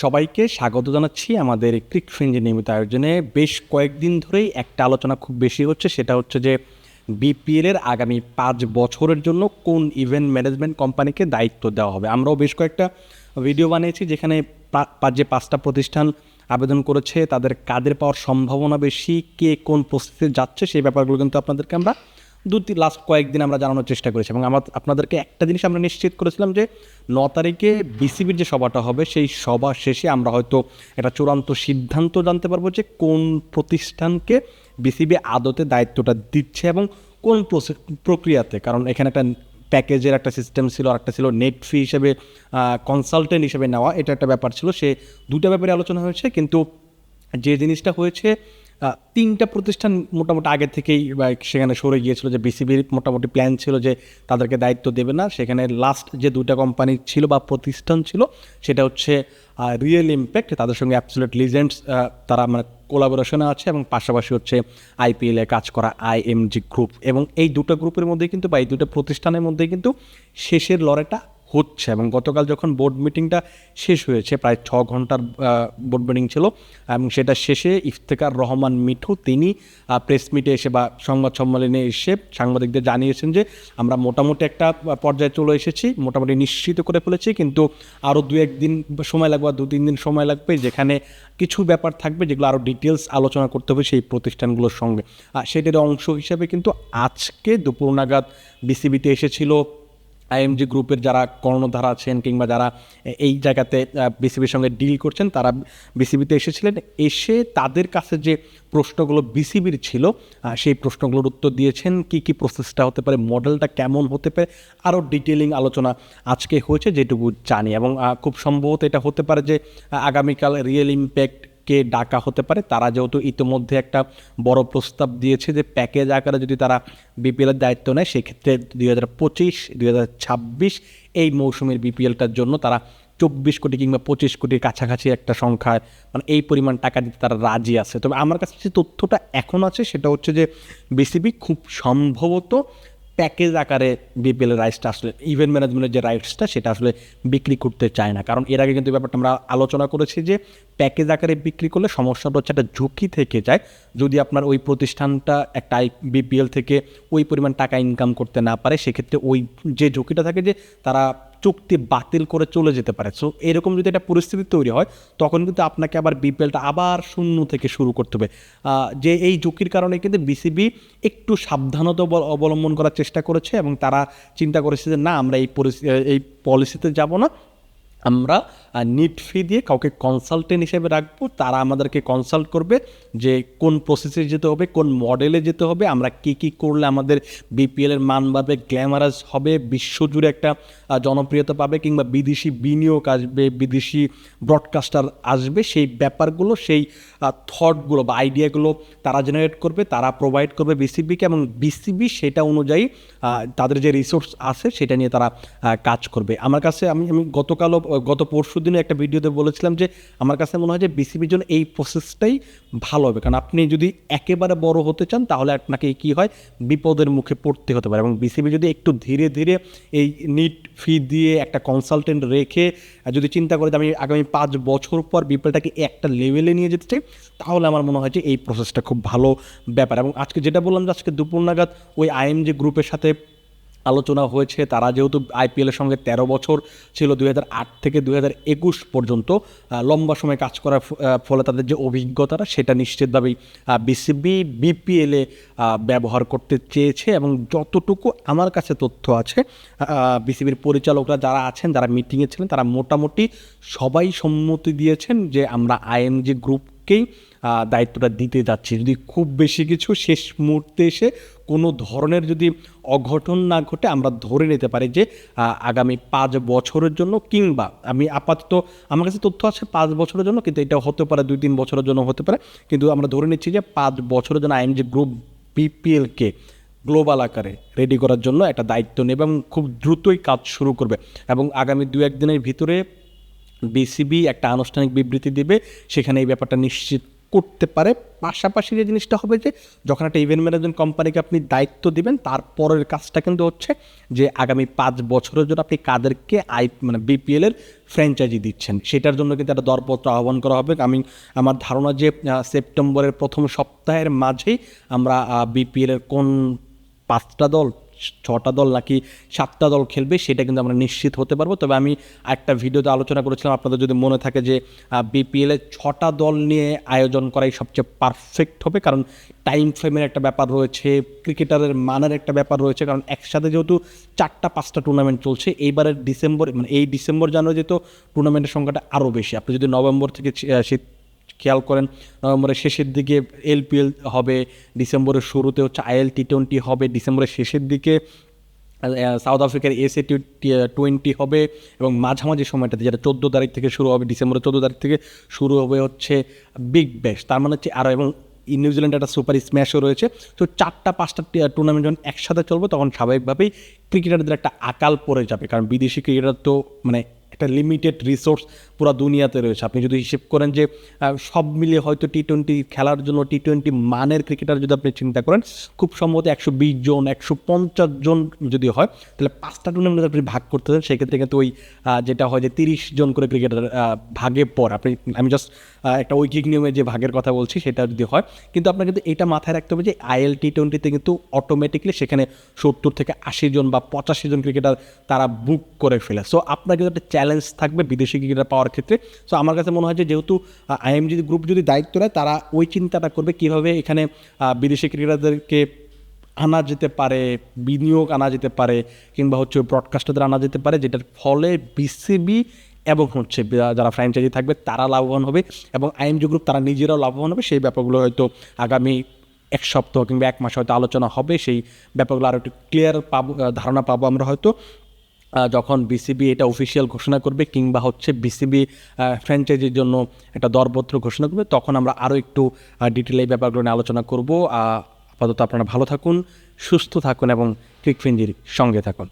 সবাইকে স্বাগত জানাচ্ছি আমাদের ক্রিক ফ্রেঞ্জের নিয়মিত আয়োজনে। বেশ কয়েকদিন ধরেই একটা আলোচনা খুব বেশি হচ্ছে, সেটা হচ্ছে যে বিপিএলের আগামী পাঁচ বছরের জন্য কোন ইভেন্ট ম্যানেজমেন্ট কোম্পানিকে দায়িত্ব দেওয়া হবে। আমরাও বেশ কয়েকটা ভিডিও বানিয়েছি যেখানে যে পাঁচটা প্রতিষ্ঠান আবেদন করেছে, তাদের কাদের পাওয়ার সম্ভাবনা বেশি, কে কোন প্রস্তুতিতে যাচ্ছে, সেই ব্যাপারগুলো কিন্তু আপনাদেরকে আমরা দু লাস্ট কয়েকদিন আমরা জানানোর চেষ্টা করেছি এবং আমার, আপনাদেরকে একটা জিনিস আমরা নিশ্চিত করেছিলাম যে ন তারিখে বিসিবির যে সভাটা হবে, সেই সভা শেষে আমরা হয়তো একটা চূড়ান্ত সিদ্ধান্ত জানতে পারব যে কোন প্রতিষ্ঠানকে বিসিবি আদতে দায়িত্বটা দিচ্ছে এবং কোন প্রক্রিয়াতে। কারণ এখানে একটা প্যাকেজের একটা সিস্টেম ছিল আর একটা ছিল নেট ফি হিসেবে কনসালটেন্ট হিসেবে নেওয়া। এটা একটা ব্যাপার ছিল। সে দুটো ব্যাপারে আলোচনা হয়েছে, কিন্তু যে জিনিসটা হয়েছে তিনটা প্রতিষ্ঠান মোটামুটি আগে থেকেই সেখানে সরে গিয়েছিল যে বিসিবির মোটামুটি প্ল্যান ছিল যে তাদেরকে দায়িত্ব দেবে না। সেখানে লাস্ট যে দুইটা কোম্পানি ছিল বা প্রতিষ্ঠান ছিল, সেটা হচ্ছে রিয়েল ইম্প্যাক্ট তাদের সঙ্গে অ্যাবসুলেট লিজেন্ডস তারা মানে কোলাবোরেশনে আছে এবং পাশাপাশি হচ্ছে আইপিএলে কাজ করা আইএমজি গ্রুপ এবং এই দুটো গ্রুপের মধ্যে কিন্তু বা এই দুটো প্রতিষ্ঠানের মধ্যে কিন্তু শেষের লড়াইটা হচ্ছে এবং গতকাল যখন বোর্ড মিটিংটা শেষ হয়েছে, প্রায় ছ ঘণ্টার বোর্ড মিটিং ছিল এবং সেটা শেষে ইফতেকার রহমান মিঠু তিনি প্রেস মিটে এসে বা সংবাদ সম্মেলনে এসে সাংবাদিকদের জানিয়েছেন যে আমরা মোটামুটি একটা পর্যায়ে চলে এসেছি, মোটামুটি নিশ্চিত করে ফেলেছি, কিন্তু আরও দু একদিন সময় লাগবে দু তিন দিন সময় লাগবে, যেখানে কিছু ব্যাপার থাকবে যেগুলো আরও ডিটেলস আলোচনা করতে হবে সেই প্রতিষ্ঠানগুলোর সঙ্গে। সেটার অংশ হিসেবে কিন্তু আজকে দুপুর নাগাদ বিসিবিতে এসেছিল আইএমজি গ্রুপের যারা কর্ণধারা আছেন কিংবা যারা এই জায়গাতে বিসিবির সঙ্গে ডিল করছেন, তারা বিসিবিতে এসেছিলেন। এসে তাদের কাছে যে প্রশ্নগুলো বিসিবির ছিল সেই প্রশ্নগুলোর উত্তর দিয়েছেন। কি কি প্রসেসটা হতে পারে মডেলটা কেমন হতে পারে, আরও ডিটেলিং আলোচনা আজকে হয়েছে, যেটুকু জানি। এবং খুব সম্ভবত এটা হতে পারে যে, আগামীকাল রিয়েল ইম্প্যাক্ট কে ডাকা হতে পারে, তারা যেহেতু ইতিমধ্যে একটা বড় প্রস্তাব দিয়েছে যে প্যাকেজ আকারে যদি তারা বিপিএলের দায়িত্ব নেয়, সেক্ষেত্রে দুই হাজার পঁচিশ, দুই হাজার ছাব্বিশ এই মৌসুমের বিপিএলটার জন্য তারা চব্বিশ কোটি কিংবা পঁচিশ কোটির কাছাকাছি একটা সংখ্যায় মানে এই পরিমাণ টাকা দিতে তারা রাজি আছে। তবে আমার কাছে যে তথ্যটা এখন আছে, সেটা হচ্ছে যে বিসিবি খুব সম্ভবত প্যাকেজ আকারে বিপিএল রাইটসটা আসলে ইভেন্ট ম্যানেজমেন্টের যে রাইটসটা সেটা আসলে বিক্রি করতে চায় না। কারণ এর আগে কিন্তু ব্যাপারটা আমরা আলোচনা করেছি যে প্যাকেজ আকারে বিক্রি করলে সমস্যাটা হচ্ছে একটা ঝুঁকি থেকে যায়। যদি আপনার ওই প্রতিষ্ঠানটা একটা বিপিএল থেকে ওই পরিমাণ টাকা ইনকাম করতে না পারে, সেক্ষেত্রে ওই যে ঝুঁকিটা থাকে যে তারা চুক্তি বাতিল করে চলে যেতে পারে। সো এরকম যদি একটা পরিস্থিতি তৈরি হয়, তখন কিন্তু আপনাকে আবার বিপিএলটা আবার শূন্য থেকে শুরু করতে হবে। যে এই ঝুঁকির কারণে কিন্তু বিসিবি একটু সাবধানতা অবল- অবলম্বন করার চেষ্টা করেছে এবং তারা চিন্তা করেছে যে, না, আমরা এই পরিস্থিতি এই পলিসিতে যাব না। আমরা নিট ফি দিয়ে কাউকে কনসালটেন্ট হিসেবে রাখব, তারা আমাদেরকে কনসাল্ট করবে যে কোন প্রসেসে যেতে হবে, কোন মডেলে যেতে হবে, আমরা কি কি করলে আমাদের বিপিএলের মান বাড়বে গ্ল্যামারাস হবে, বিশ্বজুড়ে একটা জনপ্রিয়তা পাবে কিংবা বিদেশি বিনিয়োগ আসবে, বিদেশি ব্রডকাস্টার আসবে, সেই ব্যাপারগুলো, সেই থটগুলো বা আইডিয়াগুলো তারা জেনারেট করবে, তারা প্রোভাইড করবে বিসিবিকে এবং বিসিবি সেটা অনুযায়ী তাদের যে রিসোর্স আছে, সেটা নিয়ে তারা কাজ করবে। আমার কাছে আমি আমি গতকালও গত পরশু দিনে একটা ভিডিওতে বলেছিলাম যে আমার কাছে মনে হয় যে বিসিবির জন্য এই প্রসেসটাই ভালো হবে। কারণ আপনি যদি একেবারে বড় হতে চান, তাহলে আপনাকে কি হয়? বিপদের মুখে পড়তে হতে পারে। এবং বিসিবি যদি একটু ধীরে ধীরে এই নিট ফি দিয়ে একটা কনসালটেন্ট রেখে যদি চিন্তা করে যে আমি আগামী পাঁচ বছর পর বিপিএলটাকে একটা লেভেলে নিয়ে যেতে চাই, তাহলে আমার মনে হয় যে এই প্রসেসটা খুব ভালো ব্যাপার। এবং আজকে যেটা বললাম যে আজকে দুপুর নাগাদ ওই আইএমজি গ্রুপের সাথে আলোচনা হয়েছে। তারা যেহেতু আইপিএলের সঙ্গে তেরো বছর ছিল, দুই হাজার আট থেকে দুই পর্যন্ত লম্বা সময় কাজ করার ফলে তাদের যে অভিজ্ঞতাটা, সেটা নিশ্চিতভাবেই বিসিবি, বিপিএলে ব্যবহার করতে চেয়েছে এবং যতটুকু আমার কাছে তথ্য আছে বিসিবির পরিচালকরা যারা আছেন, যারা মিটিংয়ে ছিলেন, তারা মোটামুটি সবাই সম্মতি দিয়েছেন যে আমরা আইএমজি গ্রুপকেই দায়িত্বটা দিতে যাচ্ছি। যদি খুব বেশি কিছু শেষ মুহূর্তে এসে কোনো ধরনের যদি অঘটন না ঘটে, আমরা ধরে নিতে পারি যে আগামী পাঁচ বছরের জন্য কিংবা আমি আপাতত, আমার কাছে তথ্য আছে পাঁচ বছরের জন্য, কিন্তু এটা হতে পারে দুই তিন বছরের জন্য হতে পারে। কিন্তু আমরা ধরে নিচ্ছি যে, পাঁচ বছরের জন্য আইএমজি গ্রুপ বিপিএলকে গ্লোবাল আকারে রেডি করার জন্য একটা দায়িত্ব নেবে এবং খুব দ্রুতই কাজ শুরু করবে এবং আগামী দু একদিনের ভিতরে বিসিবি একটা আনুষ্ঠানিক বিবৃতি দেবে, সেখানে এই ব্যাপারটা নিশ্চিত করতে পারে। পাশাপাশি যে জিনিসটা হবে যে, যখন একটা ইভেন্ট ম্যানেজমেন্ট কোম্পানিকে আপনি দায়িত্ব দিবেন তারপরের কাজটা কিন্তু হচ্ছে যে, আগামী পাঁচ বছরের জন্য আপনি কাদেরকে আই মানে বিপিএল এর ফ্র্যাঞ্চাইজি দিচ্ছেন। সেটার জন্য কিন্তু একটা দরপত্র আহ্বান করা হবে। আমি, আমার ধারণা যে সেপ্টেম্বরের প্রথম সপ্তাহের মাঝেই আমরা বিপিএল এর কোন পাঁচটা দল ছটা দল নাকি সাতটা দল খেলবে সেটা কিন্তু আমরা নিশ্চিত হতে পারব। তবে আমি একটা ভিডিওতে আলোচনা করেছিলাম, আপনাদের যদি মনে থাকে যে বিপিএল ছটা দল নিয়ে আয়োজন করাই সবচেয়ে পারফেক্ট হবে। কারণ টাইম ফ্রেমের একটা ব্যাপার রয়েছে ক্রিকেটারের মানের একটা ব্যাপার রয়েছে। কারণ একসাথে যেহেতু চারটা, পাঁচটা টুর্নামেন্ট চলছে, এইবারের ডিসেম্বর মানে এই ডিসেম্বর জানুয়ারি তো টুর্নামেন্টের সংখ্যাটা আরও বেশি। আপনি যদি নভেম্বর থেকে শীত খেয়াল করেন, নভেম্বরের শেষের দিকে এলপিএল হবে, ডিসেম্বরের শুরুতে হচ্ছে আইএল টি টোয়েন্টি হবে, ডিসেম্বরের শেষের দিকে সাউথ আফ্রিকার এসএ টোয়েন্টি হবে এবং মাঝামাঝি সময়টাতে যেটা চোদ্দ তারিখ থেকে শুরু হবে, ডিসেম্বরের চোদ্দ তারিখ থেকে শুরু হবে হচ্ছে বিগ ব্যাশ তার মানে হচ্ছে আরও এবং নিউজিল্যান্ডে একটা সুপার স্ম্যাশও রয়েছে। তো চারটা, পাঁচটা টুর্নামেন্ট যখন একসাথে চলবে, তখন স্বাভাবিকভাবেই ক্রিকেটারদের একটা আকাল পড়ে যাবে। কারণ বিদেশি ক্রিকেটার তো মানে একটা লিমিটেড রিসোর্স পুরো দুনিয়াতে রয়েছে। আপনি যদি হিসেব করেন যে সব মিলিয়ে হয়তো টি টোয়েন্টি খেলার জন্য টি টোয়েন্টি মানের ক্রিকেটার যদি আপনি চিন্তা করেন, খুব সম্ভবত একশো বিশ জন, একশো পঞ্চাশ জন যদি হয়, তাহলে পাঁচটা টুর্নামেন্ট আপনি ভাগ করতে চান, সেক্ষেত্রে কিন্তু ওই যেটা হয় যে তিরিশ জন করে ক্রিকেটার ভাগে পর আপনি, আমি জাস্ট একটা ঐকিক নিয়মে যে ভাগের কথা বলছি, সেটা যদি হয়, কিন্তু আপনার কিন্তু এটা মাথায় রাখতে হবে যে আইএল টি টোয়েন্টিতে কিন্তু অটোমেটিকলি সেখানে সত্তর থেকে আশি জন বা পঁচাশি জন ক্রিকেটার তারা বুক করে ফেলে। সো আপনার কিন্তু একটা চ্যালেঞ্জ থাকবে, বিদেশি ক্রিকেটার পাওয়ার ক্ষেত্রে। সো আমার কাছে মনে হয় যে যেহেতু আইএমজি গ্রুপ যদি দায়িত্ব নেয়, তারা ওই চিন্তাটা করবে কীভাবে এখানে বিদেশি ক্রিকেটারদেরকে আনা যেতে পারে, বিনিয়োগ আনা যেতে পারে, কিংবা হচ্ছে ব্রডকাস্টারদের আনা যেতে পারে, যেটার ফলে বিসিবি এবং হচ্ছে যারা ফ্র্যাঞ্চাইজি থাকবে, তারা লাভবান হবে এবং আইএমজি গ্রুপ তারা নিজেরাও লাভবান হবে। সেই ব্যাপারগুলো হয়তো আগামী এক সপ্তাহ কিংবা এক মাস হয়তো আলোচনা হবে। সেই ব্যাপারগুলো আরও একটু ক্লিয়ার পাবো ধারণা পাবো আমরা হয়তো। যখন বিসিবি এটা অফিসিয়াল ঘোষণা করবে কিংবা হচ্ছে বিসিবি ফ্র্যাঞ্চাইজির জন্য একটা দরপত্র ঘোষণা করবে, তখন আমরা আরও একটু ডিটেলে এই ব্যাপারগুলো নিয়ে আলোচনা করব। আপাতত আপনারা ভালো থাকুন, সুস্থ থাকুন এবং ক্লিক ফিঞ্জির সঙ্গে থাকুন।